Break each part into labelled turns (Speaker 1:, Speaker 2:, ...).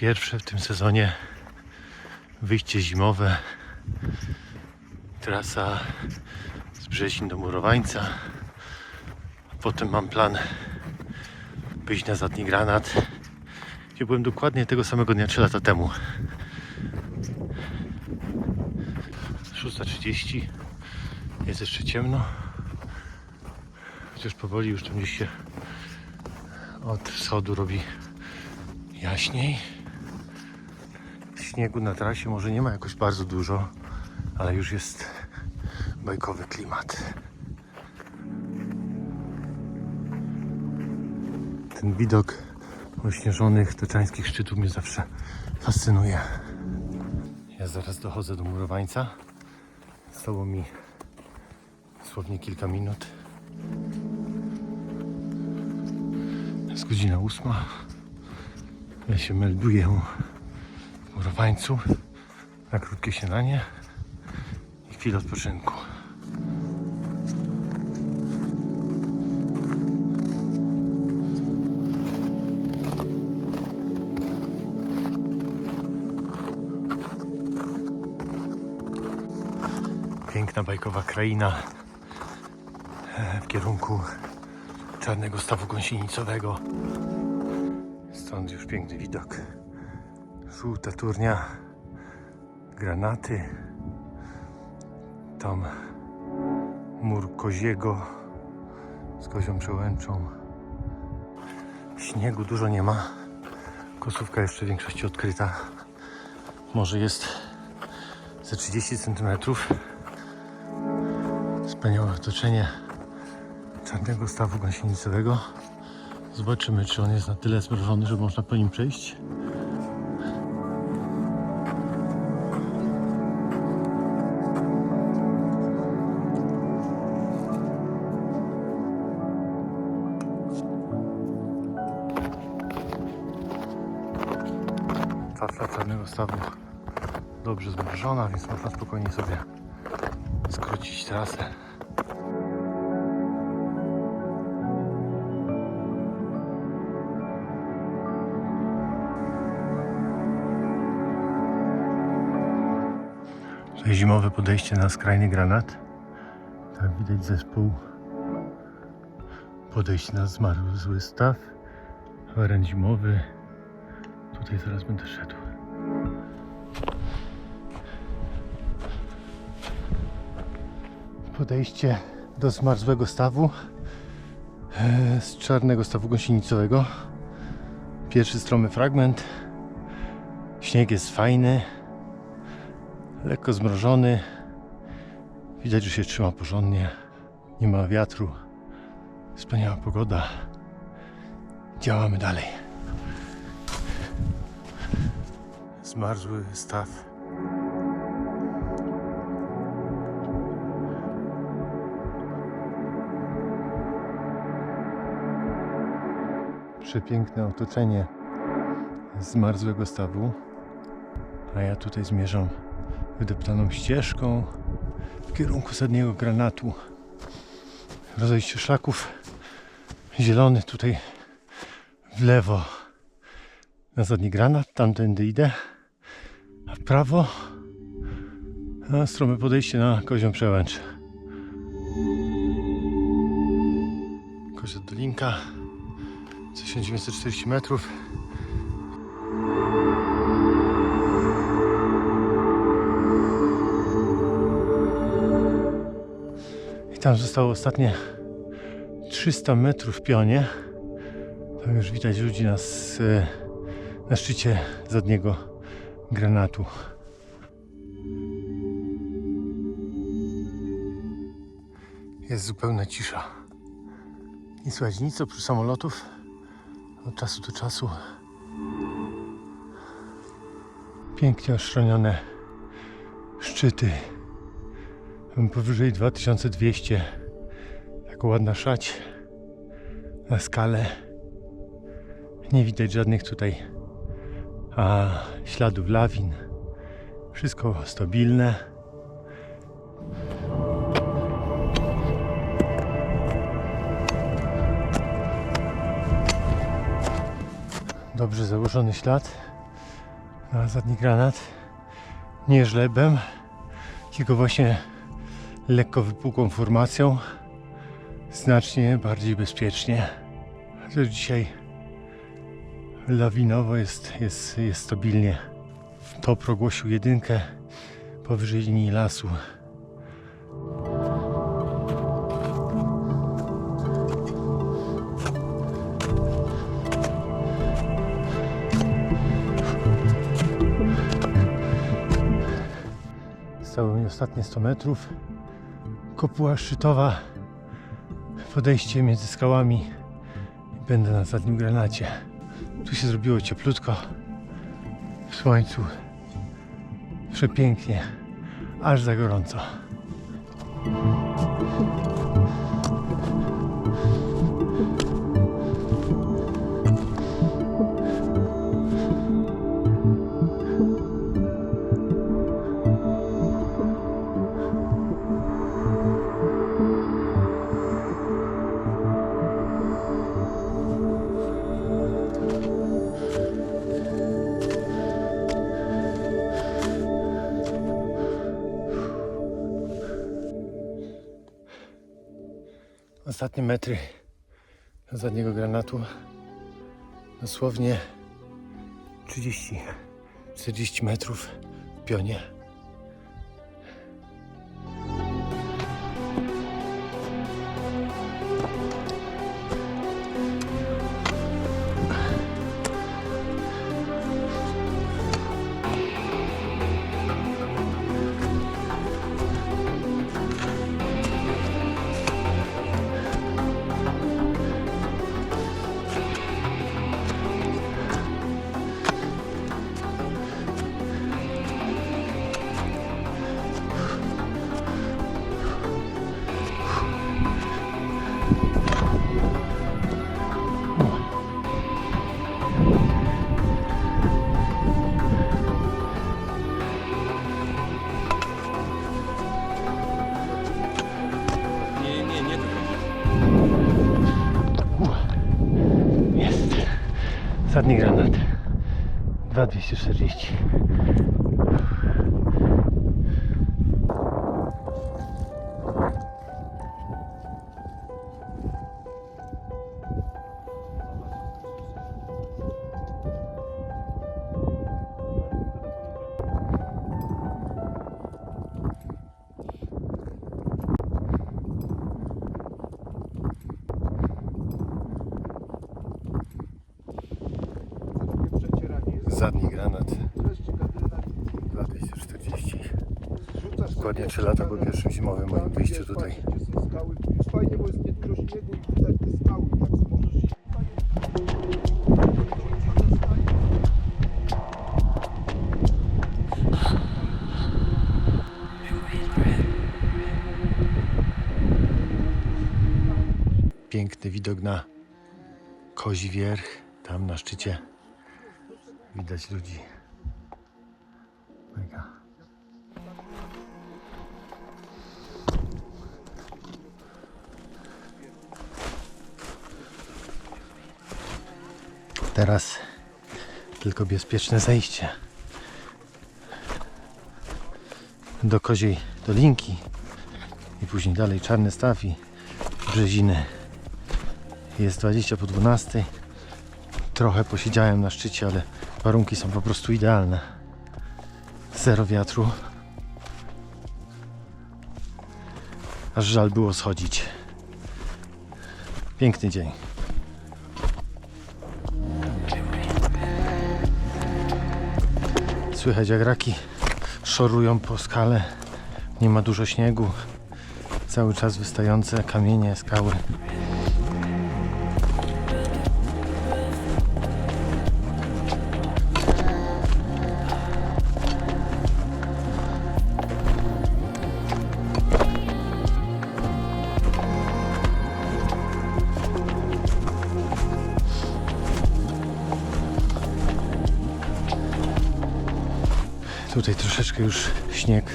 Speaker 1: Pierwsze w tym sezonie wyjście zimowe. Trasa z Brzeźin do Murowańca. Potem mam plan wyjść na Zadni Granat, gdzie byłem dokładnie tego samego dnia 3 lata temu. 6.30 jest jeszcze ciemno. Chociaż powoli już tam gdzieś się od wschodu robi jaśniej. Śniegu na trasie może nie ma jakoś bardzo dużo, ale już jest bajkowy klimat. Ten widok ośnieżonych taczańskich szczytów mnie zawsze fascynuje. Ja zaraz dochodzę do murowańca. Zostało mi dosłownie kilka minut. Jest godzina ósma. Ja się melduję w murowańcu na krótkie śniadanie i chwilę odpoczynku. Piękna bajkowa kraina e, w kierunku czarnego stawu gąsienicowego. Stąd już piękny widok. Żółta turnia, granaty, tam mur koziego z kozią przełęczą. Śniegu dużo nie ma. Kosówka jeszcze w większości odkryta. Może jest ze 30 cm. Wspaniałe otoczenie czarnego stawu gąsienicowego. Zobaczymy, czy on jest na tyle zmrożony, że można po nim przejść. Tafla czarnego stawu dobrze zmrożona, więc można spokojnie sobie skrócić trasę. Zimowe podejście na skrajny granat. Tak widać zespół. Podejście na zmarzły staw. Aren zimowy. Tutaj zaraz będę szedł. Podejście do zmarzłego stawu e, z czarnego stawu gąsienicowego. Pierwszy stromy fragment. Śnieg jest fajny lekko zmrożony. Widać, że się trzyma porządnie. Nie ma wiatru. Wspaniała pogoda. Działamy dalej. Zmarzły staw. Przepiękne otoczenie zmarzłego stawu. A ja tutaj zmierzam wydeptaną ścieżką w kierunku zadniego granatu. Rozejście szlaków zielony tutaj w lewo na zadni granat, tamtędy idę, prawo a strome podejście na kozią przełęcz. Kozia Dolinka 1940 metrów I tam zostało ostatnie 300 metrów w pionie. Tam już widać ludzi na, s- na szczycie zadniego granatu. Jest zupełna cisza. Nie słychać nic oprócz samolotów. Od czasu do czasu. Pięknie oszronione szczyty. Powyżej 2200. Taka ładna szać na skalę. Nie widać żadnych tutaj a, śladów lawin. Wszystko stabilne. Dobrze założony ślad. na zadni granat. Nie żlebem, tylko właśnie lekko wypukłą formacją. Znacznie bardziej bezpiecznie. Chociaż dzisiaj lawinowo jest, jest, jest stabilnie. Top ogłosił jedynkę powyżej linii lasu. Zostało mi ostatnie 100 metrów. Kopuła szczytowa. Podejście między skałami. Będę na zadnim granacie. Tu się zrobiło cieplutko. W słońcu. Przepięknie. Aż za gorąco. Ostatnie metry zadniego granatu. Dosłownie 30-40 metrów w pionie. Zadni granat. 2240. Zadni granat. 2240. Dokładnie 3 lata po pierwszym zimowym moim wyjściu tutaj. Piękny widok na Kozi Wierch. Tam na szczycie widać ludzi. Mega. Teraz tylko bezpieczne zejście do Koziej Dolinki i później dalej Czarny Staw i Brzeziny. Jest 20 po 12. Trochę posiedziałem na szczycie, ale warunki są po prostu idealne. Zero wiatru. Aż żal było schodzić. Piękny dzień. Słychać jak raki szorują po skale. Nie ma dużo śniegu. Cały czas wystające kamienie, skały. Tutaj troszeczkę już śnieg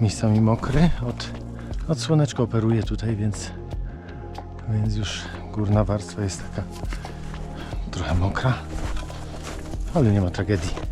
Speaker 1: miejscami mokry. Od, od słoneczka operuje tutaj, więc, więc już górna warstwa jest taka trochę mokra. Ale nie ma tragedii.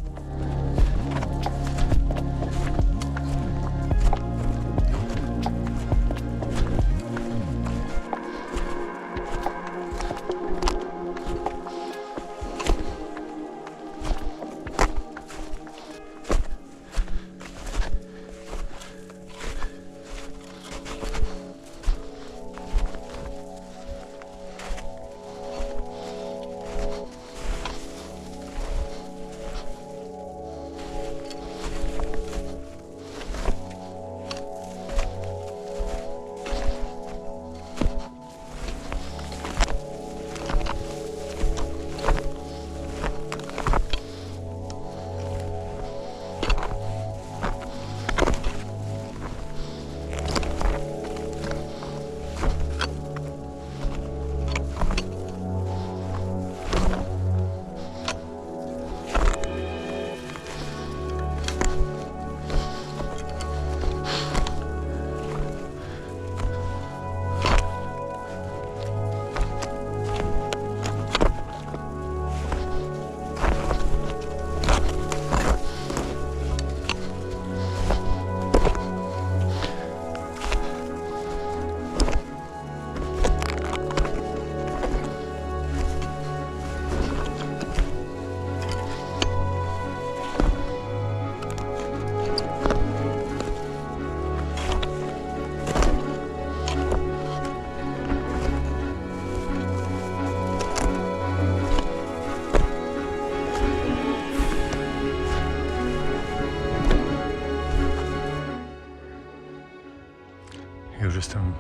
Speaker 1: Jestem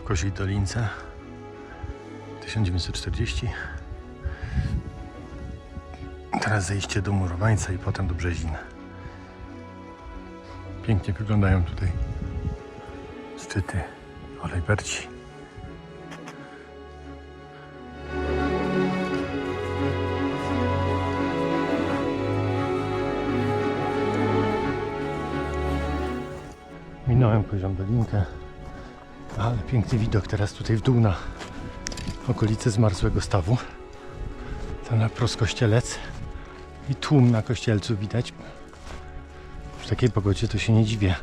Speaker 1: w Kosiej Dolince. 1940 Teraz zejście do Murowańca i potem do Brzezin. Pięknie wyglądają tutaj szczyty Olejberci Minąłem poziom dolinkę, ale piękny widok teraz tutaj w dół na okolice zmarzłego stawu. Tam na wprost kościelec i tłum na kościelcu widać. W takiej pogodzie to się nie dziwię,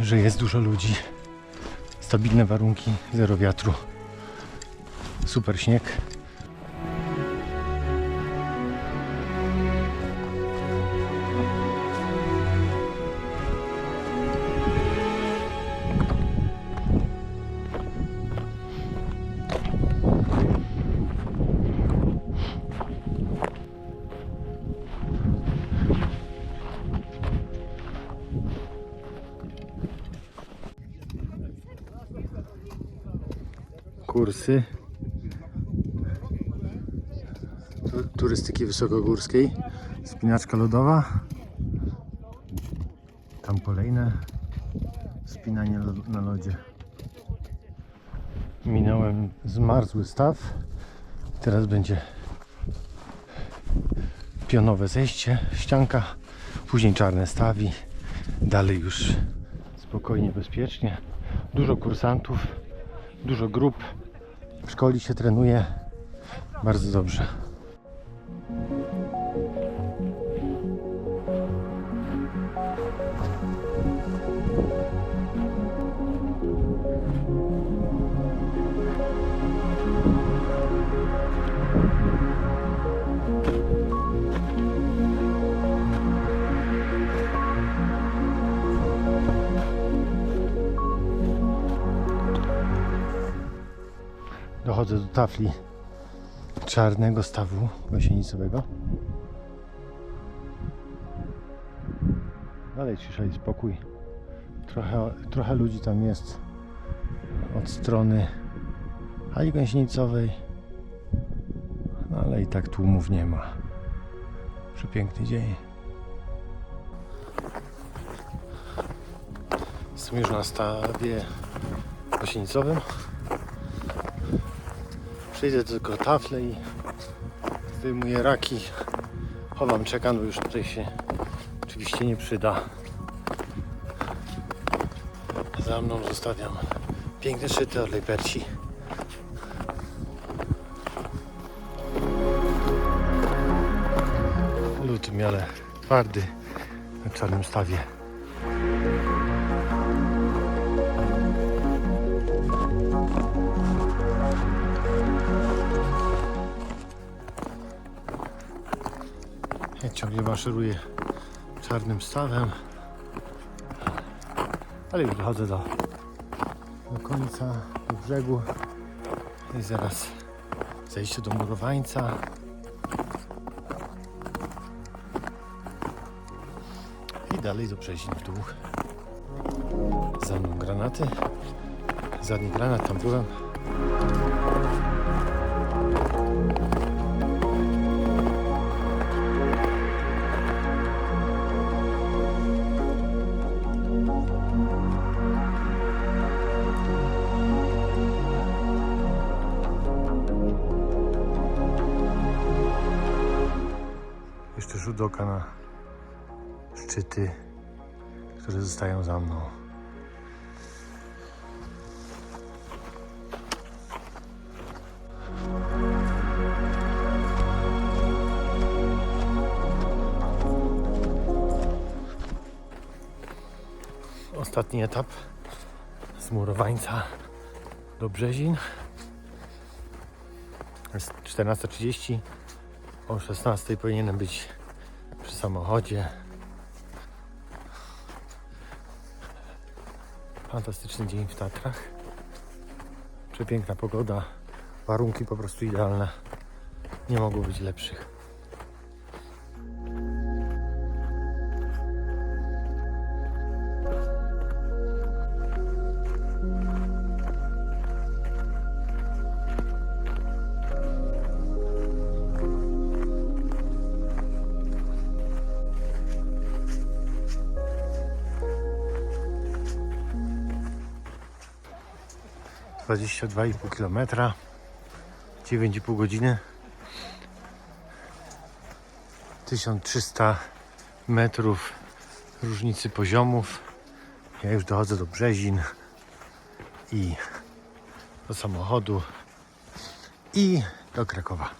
Speaker 1: że jest dużo ludzi. Stabilne warunki, zero wiatru. Super śnieg. Kursy tu- turystyki wysokogórskiej, spinaczka lodowa, tam kolejne spinanie na lodzie. Minąłem zmarzły staw, teraz będzie pionowe zejście, ścianka, później czarne stawi, dalej już spokojnie, bezpiecznie. Dużo kursantów, dużo grup, szkoli się, trenuje. Bardzo dobrze. Do tafli czarnego stawu gąsienicowego. Dalej cisza i spokój. Trochę, trochę ludzi tam jest od strony hali gąsienicowej, no ale i tak tłumów nie ma. Przepiękny dzień. Jestem już na stawie gąsienicowym. Przyjdę tylko tafle i zdejmuję raki. Chowam czekan, bo już tutaj się oczywiście nie przyda. Za mną zostawiam piękne szyty od Lejperci. miarę twardy na czarnym stawie. Ciągle maszeruję czarnym stawem, ale już dochodzę do, do końca, do brzegu i zaraz zejście do murowańca. I dalej do Brzezin w dół. Za mną granaty. Zadni granat, tam byłem. Jeszcze rzut oka na szczyty, które zostają za mną. Ostatni etap z Murowańca do Brzezin. Jest 14.30. O 16.00 powinienem być przy samochodzie. Fantastyczny dzień w Tatrach. Przepiękna pogoda. Warunki po prostu idealne. Nie mogło być lepszych. Dwadzieścia dwa i pół kilometra. 9,5 godziny. 1300 metrów różnicy poziomów. Ja już dochodzę do Brzezin i do samochodu i do Krakowa.